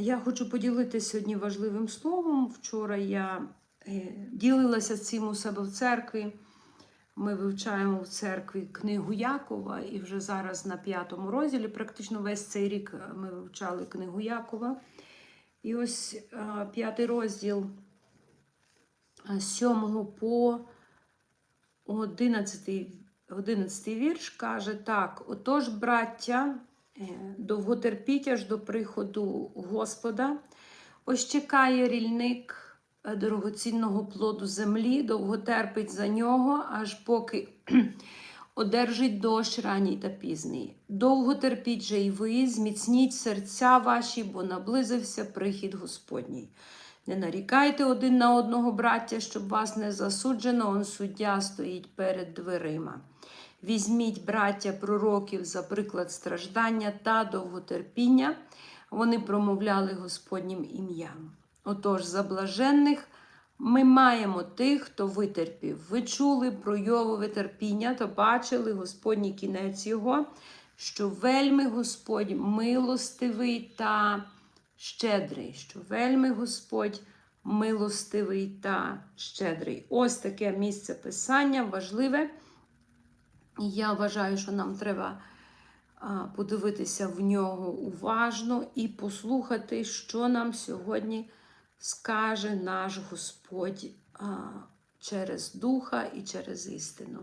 Я хочу поділитися сьогодні важливим словом. Вчора я е, ділилася цим у себе в церкві. Ми вивчаємо в церкві книгу Якова, і вже зараз на п'ятому розділі, практично весь цей рік ми вивчали книгу Якова. І ось е, п'ятий розділ е, з 7 по 11, 11 вірш каже так: Отож, браття, е, довготерпіть аж до приходу Господа. Ось чекає рільник е, дорогоцінного плоду землі, довго терпить за нього, аж поки одержить дощ ранній та пізній. Довго терпіть же й ви, зміцніть серця ваші, бо наблизився прихід Господній. Не нарікайте один на одного, браття, щоб вас не засуджено, он суддя стоїть перед дверима. Візьміть, браття, пророків за приклад страждання та довготерпіння. Вони промовляли Господнім ім'ям. Отож, за блаженних ми маємо тих, хто витерпів. Ви чули про Йовове терпіння та бачили Господній кінець його, що вельми Господь милостивий та щедрий, що вельми Господь милостивий та щедрий. Ось таке місце писання важливе. І я вважаю, що нам треба подивитися в нього уважно і послухати, що нам сьогодні скаже наш Господь через Духа і через істину.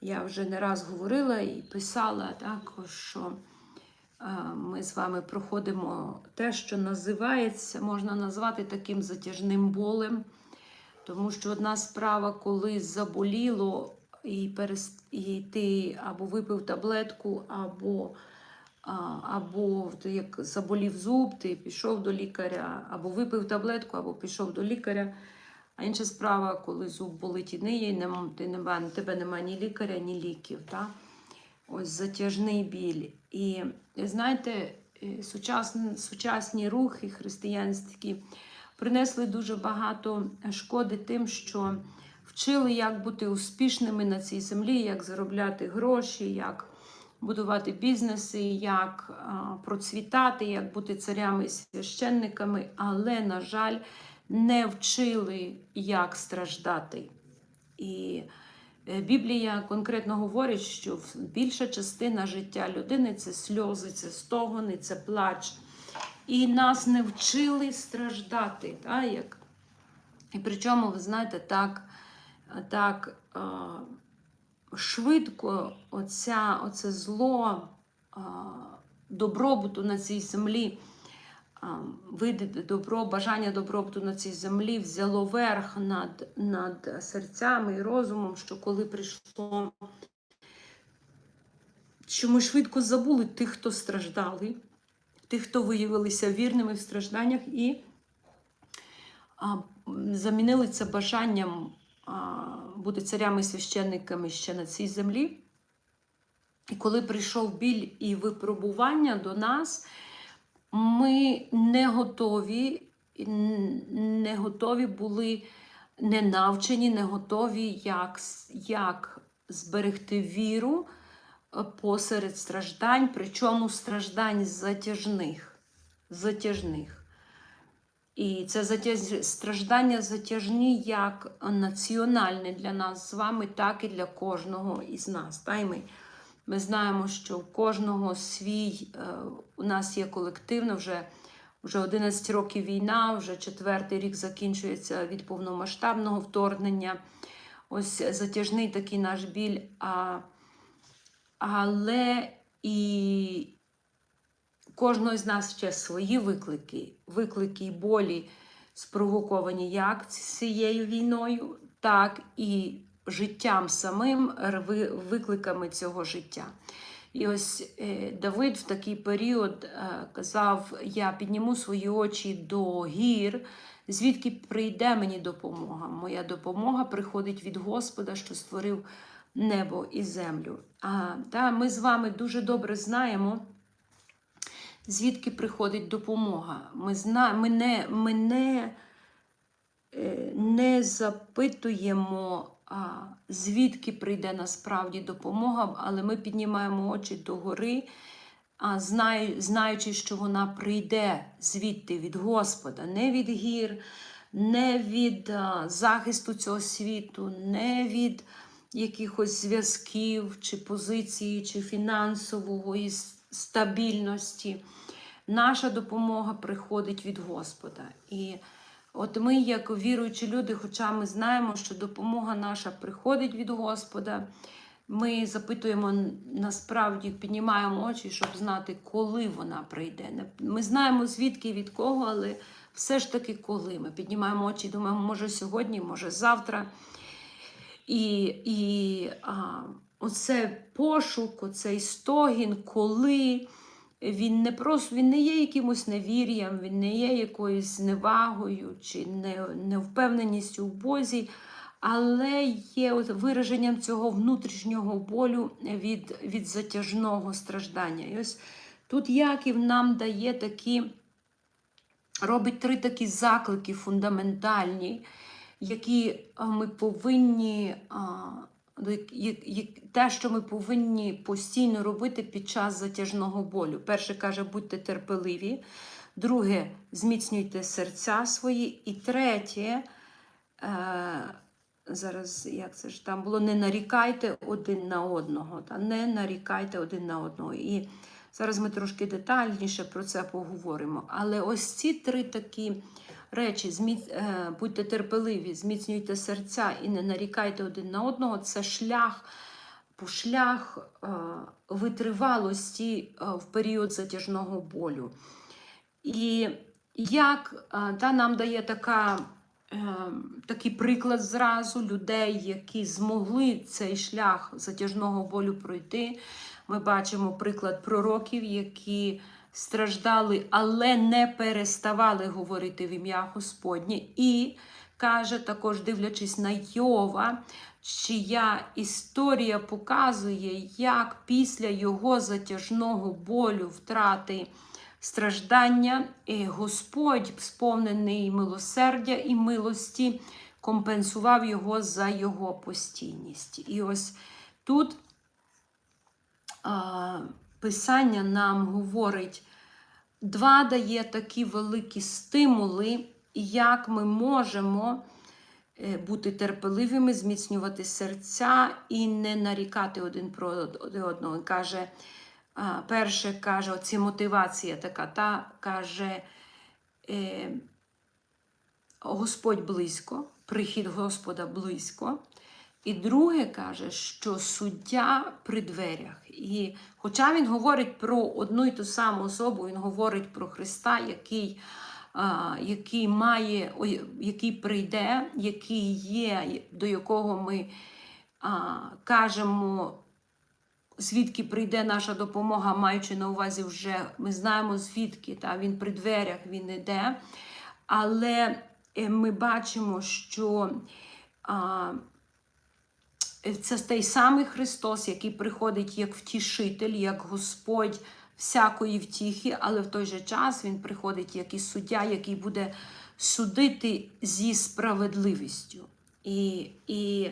Я вже не раз говорила і писала також, що ми з вами проходимо те, що називається, можна назвати таким затяжним болем. Тому що одна справа, коли заболіло, і перест... і ти або випив таблетку, або, або як заболів зуб, ти пішов до лікаря, або випив таблетку, або пішов до лікаря. А інша справа, коли зуб болить і ниє, нема, ти нема, тебе немає ні лікаря, ні ліків. Та? Ось затяжний біль. І знаєте, е, сучасні, сучасні рухи християнські принесли дуже багато шкоди тим, що вчили, як бути успішними на цій землі, як заробляти гроші, як будувати бізнеси, як процвітати, як бути царями і священниками, але, на жаль, не вчили, як страждати. І е, Біблія конкретно говорить, що більша частина життя людини це сльози, це стогони, це плач. І нас не вчили страждати. Та, як... І причому, ви знаєте, так так швидко оця, оце зло добробуту на цій землі, види добро, бажання добробуту на цій землі взяло верх над, над серцями і розумом, що коли прийшло, що ми швидко забули тих, хто страждали, тих, хто виявилися вірними в стражданнях, і замінили це бажанням бути царями і священниками ще на цій землі. І коли прийшов біль і випробування до нас, ми не готові, не готові були, не навчені, не готові, як, як зберегти віру посеред страждань, причому страждань затяжних. затяжних. І це затяж... страждання затяжні як національне для нас з вами, так і для кожного із нас. Та й ми, ми знаємо, що у кожного свій, е, у нас є колективно вже вже 11 років війна, вже четвертий рік закінчується від повномасштабного вторгнення. Ось затяжний такий наш біль. А, Але і кожного з нас ще свої виклики, виклики і болі спровоковані як цією війною, так і життям самим, викликами цього життя. І ось е, Давид в такий період е, казав: Я підніму свої очі до гір, звідки прийде мені допомога. Моя допомога приходить від Господа, що створив небо і землю. А та, ми з вами дуже добре знаємо звідки приходить допомога. Ми зна... ми не, ми не, е, не запитуємо, а, звідки прийде насправді допомога, але ми піднімаємо очі догори, а, знаю, знаючи, що вона прийде звідти від Господа, не від гір, не від а, захисту цього світу, не від якихось зв'язків чи позиції, чи фінансової с- стабільності. Наша допомога приходить від Господа. І от ми, як віруючі люди, хоча ми знаємо, що допомога наша приходить від Господа, ми запитуємо насправді, піднімаємо очі, щоб знати, коли вона прийде. Ми знаємо звідки і від кого, але все ж таки коли. Ми піднімаємо очі думаємо, може сьогодні, може завтра. І, і а, оце пошук, оцей стогін, коли він не просто він не є якимось невір'ям, він не є якоюсь невагою чи невпевненістю в Бозі, але є от вираженням цього внутрішнього болю від, від затяжного страждання. І ось тут Яків нам дає такі, робить три такі заклики фундаментальні, які ми повинні. Як- те, що ми повинні постійно робити під час затяжного болю. Перше каже, будьте терпеливі. Друге, зміцнюйте серця свої. І третє, е, зараз як це ж там було, не нарікайте один на одного. Та? Не нарікайте один на одного. І зараз ми трошки детальніше про це поговоримо. Але ось ці три такі речі: е, будьте терпеливі, зміцнюйте серця і не нарікайте один на одного. Це шлях, шлях е, витривалості е, в період затяжного болю. І як та нам дає така, такий приклад зразу людей, які змогли цей шлях затяжного болю пройти. Ми бачимо приклад пророків, які страждали, але не переставали говорити в ім'я Господнє. І каже, також дивлячись на Йова, чия історія показує, як після його затяжного болю, втрати страждання, і Господь, сповнений милосердя і милості, компенсував його за його постійність. І ось тут а, Писання нам говорить, два дає такі великі стимули, як ми можемо е, бути терпеливими, зміцнювати серця і не нарікати один про одного. Каже, перше каже, оці мотивація така, та каже, е, Господь близько, прихід Господа близько. І друге каже, що суддя при дверях. І хоча він говорить про одну і ту саму особу, він говорить про Христа, який, який має, який прийде, який є, до якого ми а, кажемо, звідки прийде наша допомога, маючи на увазі вже ми знаємо звідки, та, він при дверях, він іде. Але е, ми бачимо, що. А, це той самий Христос, який приходить як втішитель, як Господь всякої втіхи, але в той же час Він приходить як і суддя, який буде судити зі справедливістю. І, і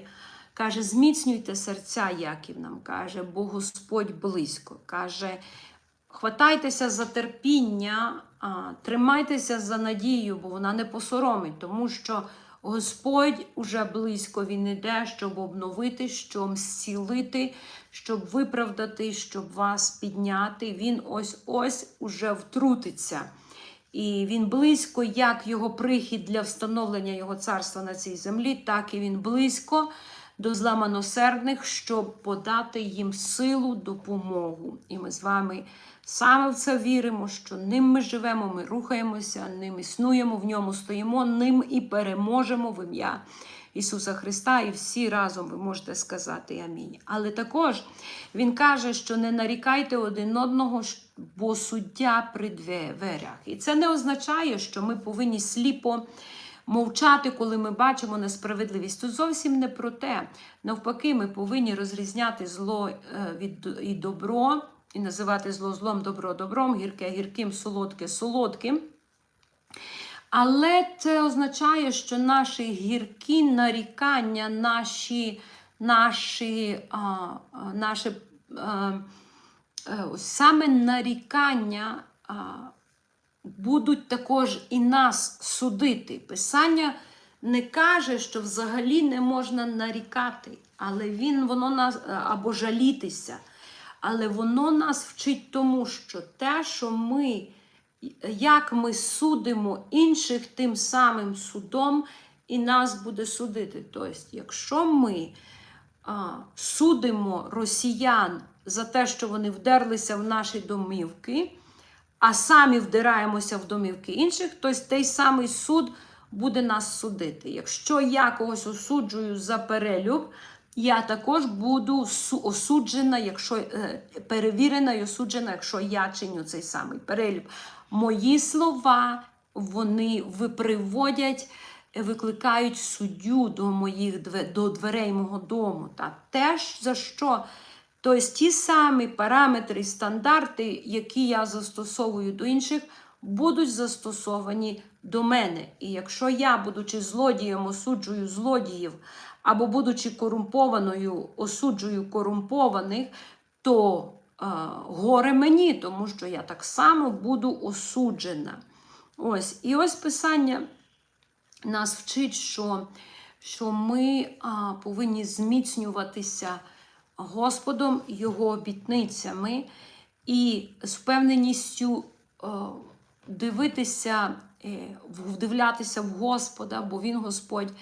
каже, зміцнюйте серця, Яків нам каже, бо Господь близько. Каже, хватайтеся за терпіння, тримайтеся за надію, бо вона не посоромить, тому що Господь уже близько він іде, щоб обновити, щоб зцілити, щоб виправдати, щоб вас підняти. Він ось ось уже втрутиться. І він близько, як його прихід для встановлення його царства на цій землі, так і він близько до зламаносердних, щоб подати їм силу, допомогу. І ми з вами саме в це віримо, що ним ми живемо, ми рухаємося, ним існуємо, в ньому стоїмо, ним і переможемо в ім'я Ісуса Христа. І всі разом ви можете сказати Амінь. Але також Він каже, що не нарікайте один одного, бо суддя при дверях. І це не означає, що ми повинні сліпо мовчати, коли ми бачимо несправедливість. Тут зовсім не про те. Навпаки, ми повинні розрізняти зло е, і добро, і називати зло злом, добро добром, гірке гірким, солодке солодким. Але це означає, що наші гіркі нарікання, наші, наші, а, наші а, е, саме нарікання а, будуть також і нас судити. Писання не каже, що взагалі не можна нарікати, але він воно нас або жалітися. Але воно нас вчить тому, що те, що ми, як ми судимо інших тим самим судом, і нас буде судити. Тобто, якщо ми а, судимо росіян за те, що вони вдерлися в наші домівки, а самі вдираємося в домівки інших, то той самий суд буде нас судити. Якщо я когось осуджую за перелюб, я також буду осуджена, якщо е, перевірена і осуджена, якщо я чиню цей самий перелюб. Мої слова вони виприводять, е, викликають суддю до моїх до дверей мого дому. Та теж за що Тобто ті самі параметри стандарти, які я застосовую до інших, будуть застосовані до мене. І якщо я, будучи злодієм, осуджую злодіїв, або будучи корумпованою, осуджую корумпованих, то е, горе мені, тому що я так само буду осуджена. Ось, і ось писання нас вчить, що, що ми а, повинні зміцнюватися Господом, Його обітницями і з впевненістю е, дивитися, е, вдивлятися в Господа, бо Він Господь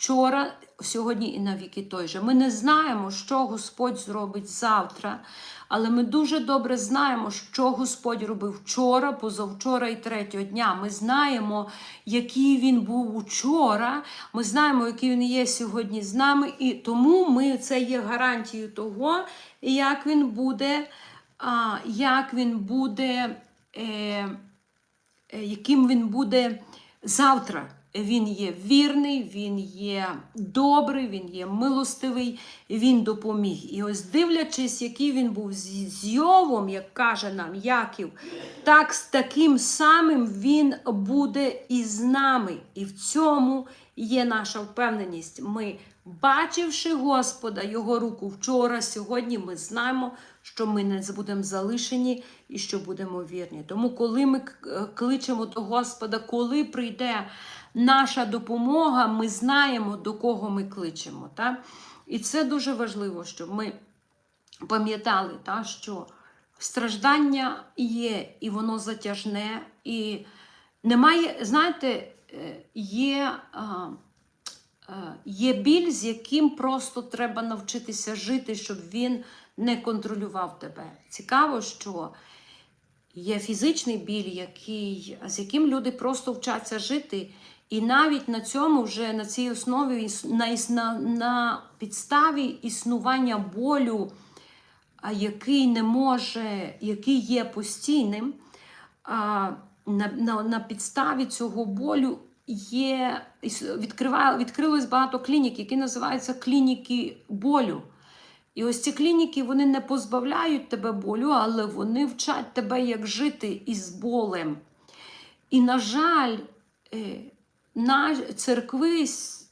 вчора, сьогодні і навіки той же. Ми не знаємо, що Господь зробить завтра, але ми дуже добре знаємо, що Господь робив вчора, позавчора і третього дня. Ми знаємо, який він був учора. Ми знаємо, який він є сьогодні з нами, і тому ми це є гарантією того, як він буде, як він буде, е, е, яким він буде завтра. Він є вірний, він є добрий, він є милостивий, він допоміг. І ось дивлячись, який він був з Йовом, як каже нам Яків, так з таким самим він буде і з нами. І в цьому є наша впевненість. Ми, бачивши Господа, Його руку вчора, сьогодні, ми знаємо, що ми не будемо залишені і що будемо вірні. Тому, коли ми кличемо до Господа, коли прийде наша допомога, ми знаємо, до кого ми кличемо. Так? І це дуже важливо, щоб ми пам'ятали, та, що страждання є, і воно затяжне, і немає, знаєте, е, є, а, є біль, з яким просто треба навчитися жити, щоб він не контролював тебе. Цікаво, що є фізичний біль, який, з яким люди просто вчаться жити. І навіть на цьому вже на цій основі на, на, на підставі існування болю, який не може, який є постійним, а, на, на, на підставі цього болю є відкриває, відкрилось багато клінік, які називаються клініки болю. І ось ці клініки вони не позбавляють тебе болю, але вони вчать тебе, як жити із болем. І, на жаль, е, на церкви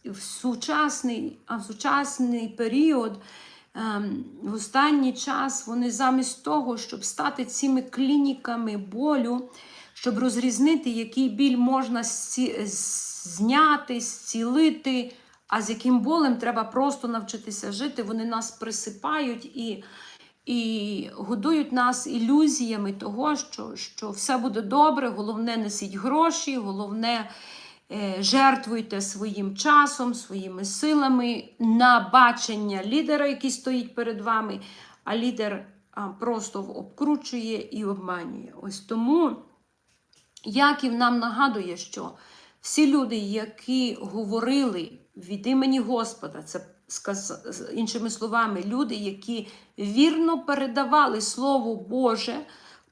в сучасний, в сучасний період, ем, в останній час, вони замість того, щоб стати цими клініками болю, щоб розрізнити, який біль можна зняти, зцілити, а з яким болем треба просто навчитися жити, вони нас присипають і і годують нас ілюзіями того, що, що все буде добре, головне несіть гроші, головне жертвуйте своїм часом, своїми силами на бачення лідера, який стоїть перед вами, а лідер просто обкручує і обманює. Ось тому Яків нам нагадує, що всі люди, які говорили від імені Господа, це іншими словами, люди, які вірно передавали Слово Боже,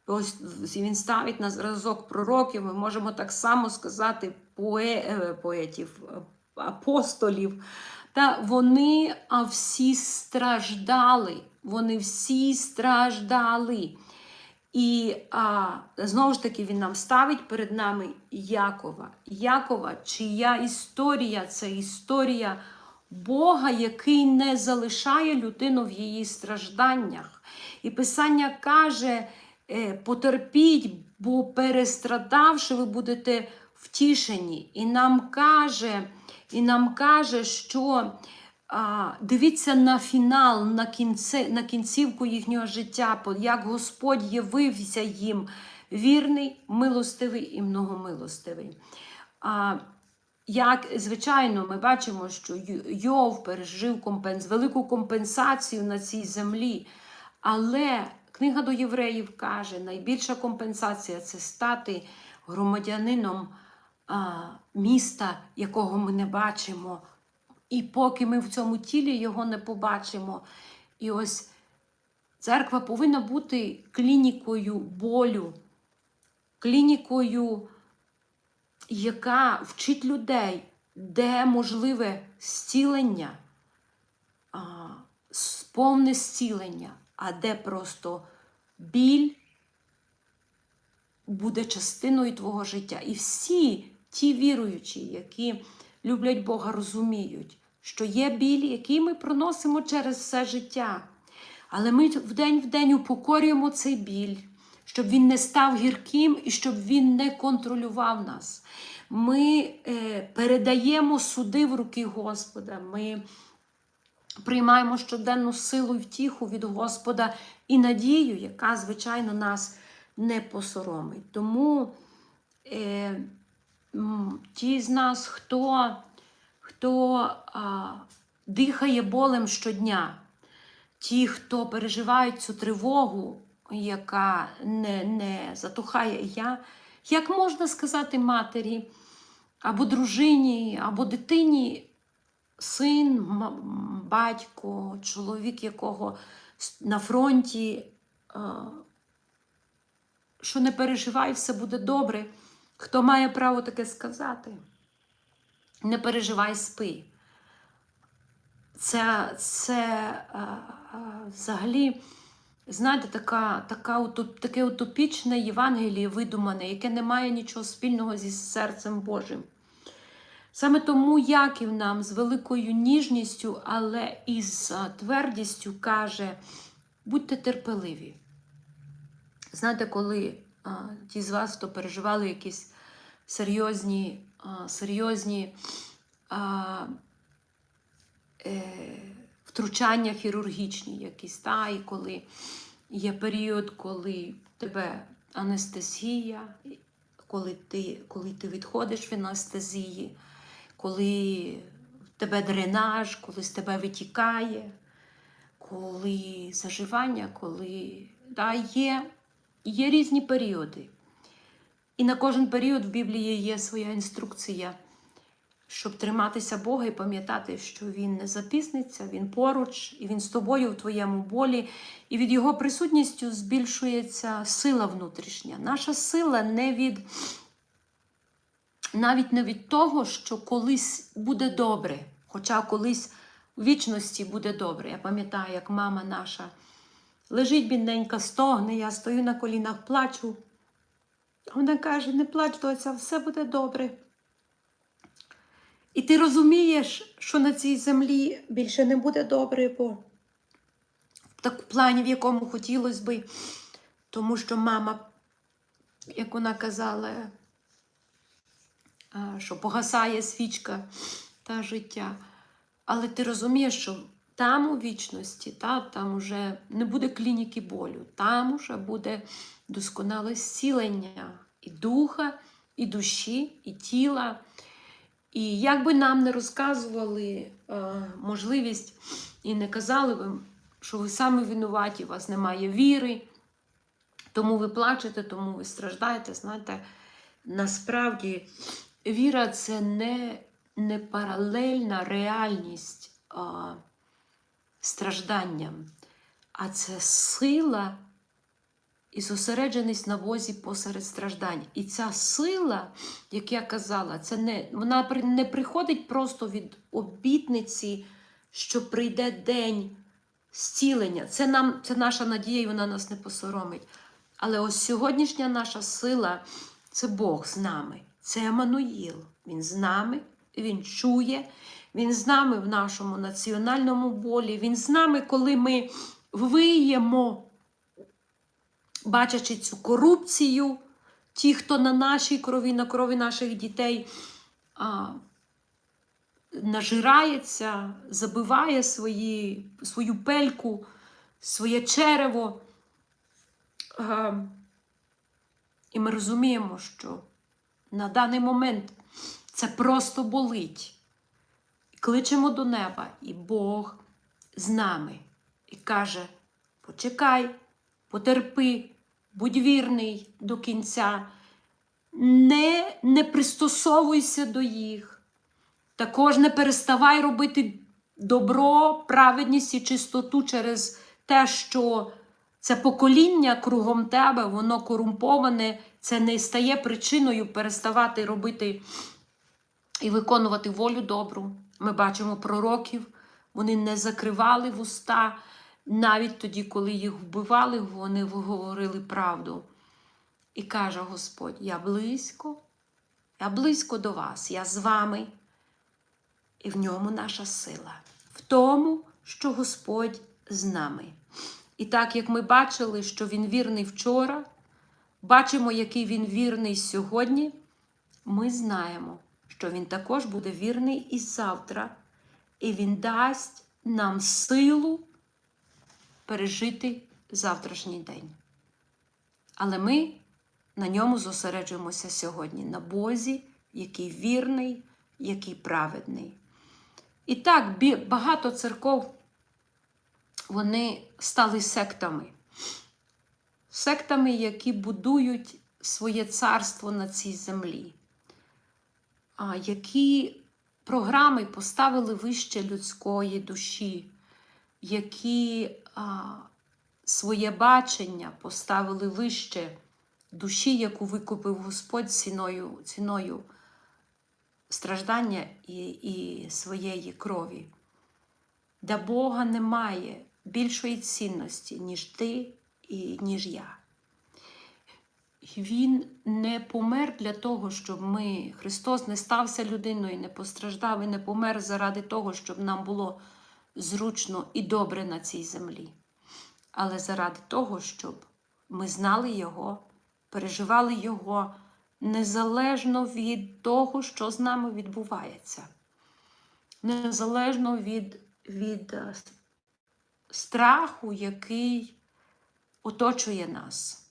ось він ставить на зразок пророків, ми можемо так само сказати пое... е, поетів, е, апостолів. Та вони а, всі страждали. Вони всі страждали. І а, знову ж таки він нам ставить перед нами Якова. Якова, чия історія це історія Бога, який не залишає людину в її стражданнях. І Писання каже: потерпіть, бо перестрадавши, ви будете втішені. І нам каже, і нам каже, що а, дивіться на фінал, на, кінце, на кінцівку їхнього життя, як Господь явився їм вірний, милостивий і многомилостивий. А, як, звичайно, ми бачимо, що Йов пережив компенс... велику компенсацію на цій землі. Але книга до євреїв каже, найбільша компенсація це стати громадянином а, міста, якого ми не бачимо. І поки ми в цьому тілі його не побачимо. І ось церква повинна бути клінікою болю, клінікою, яка вчить людей, де можливе зцілення, повне зцілення, а де просто біль буде частиною твого життя. І всі ті віруючі, які люблять Бога, розуміють, що є біль, який ми проносимо через все життя. Але ми вдень в день упокорюємо цей біль, щоб він не став гірким і щоб він не контролював нас. Ми е, передаємо суди в руки Господа. Ми приймаємо щоденну силу і втіху від Господа і надію, яка, звичайно, нас не посоромить. Тому е, ті з нас, хто, хто а, дихає болем щодня, ті, хто переживають цю тривогу, яка не, не затухає я, як можна сказати матері або дружині, або дитині, син, батько, чоловік, якого на фронті, е, що не переживай, все буде добре. Хто має право таке сказати? Не переживай, спи. Це, це е, е, взагалі, знаєте, така, така, таке утопічне Євангеліє видумане, яке не має нічого спільного зі серцем Божим. Саме тому Яків нам з великою ніжністю, але і з твердістю каже: будьте терпеливі. Знаєте, коли а, ті з вас, хто переживали якісь серйозні, а, серйозні а, е, втручання хірургічні, якісь, та, і коли є період, коли в тебе анестезія, коли ти, коли ти відходиш від анестезії, коли в тебе дренаж, коли з тебе витікає, коли заживання, коли да, є, є різні періоди. І на кожен період в Біблії є своя інструкція, щоб триматися Бога і пам'ятати, що Він не запізниться, Він поруч, і Він з тобою в твоєму болі, і від Його присутністю збільшується сила внутрішня. Наша сила не від навіть не від того, що колись буде добре, хоча колись у вічності буде добре. Я пам'ятаю, як мама наша лежить бідненька, стогне, я стою на колінах, плачу. Вона каже: не плач, доця, все буде добре. І ти розумієш, що на цій землі більше не буде добре, бо в так плані, в якому хотілося би, тому що мама, як вона казала, що погасає свічка та життя. Але ти розумієш, що там у вічності, та, там уже не буде клініки болю, там уже буде досконале зцілення і духа, і душі, і тіла. І як би нам не розказували е, можливість і не казали вам, що ви самі винуваті, у вас немає віри, тому ви плачете, тому ви страждаєте. Знаєте, насправді віра це не, не паралельна реальність а, стражданням, а це сила і зосередженість на возі посеред страждань. І ця сила, як я казала, це не, вона не приходить просто від обітниці, що прийде день зцілення. Це, нам, це наша надія, і вона нас не посоромить. Але ось сьогоднішня наша сила це Бог з нами. Це Еммануїл. Він з нами, Він чує, Він з нами в нашому національному болі, Він з нами, коли ми виємо, бачачи цю корупцію, ті, хто на нашій крові, на крові наших дітей а, нажирається, забиває свої, свою пельку, своє черево. А, і ми розуміємо, що на даний момент це просто болить. Кличемо до неба, і Бог з нами і каже: почекай, потерпи, будь вірний до кінця, не, не пристосовуйся до їх. Також не переставай робити добро, праведність і чистоту через те, що це покоління кругом тебе, воно корумповане, це не стає причиною переставати робити і виконувати волю добру. Ми бачимо пророків, вони не закривали вуста, навіть тоді, коли їх вбивали, вони говорили правду. І каже Господь: Я близько, я близько до вас, я з вами. І в ньому наша сила, в тому, що Господь з нами. І так як ми бачили, що Він вірний вчора, бачимо, який Він вірний сьогодні, ми знаємо, що Він також буде вірний і завтра, і Він дасть нам силу пережити завтрашній день. Але ми на ньому зосереджуємося сьогодні, на Бозі, який вірний, який праведний. І так, багато церков вони стали сектами. Сектами, які будують своє царство на цій землі, які програми поставили вище людської душі, які своє бачення поставили вище душі, яку викупив Господь ціною, ціною страждання і, і своєї крові. Для Бога немає більшої цінності, ніж ти ніж я. Він не помер для того, щоб ми, Христос не стався людиною, не постраждав і не помер заради того, щоб нам було зручно і добре на цій землі, але заради того, щоб ми знали Його, переживали Його незалежно від того, що з нами відбувається, незалежно від, від е, страху, який оточує нас.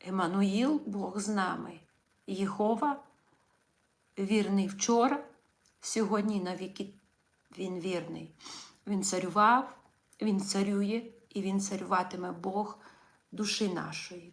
Еммануїл, Бог з нами, Єгова, вірний вчора, сьогодні навіки він вірний. Він царював, він царює і він царюватиме Бог душі нашої.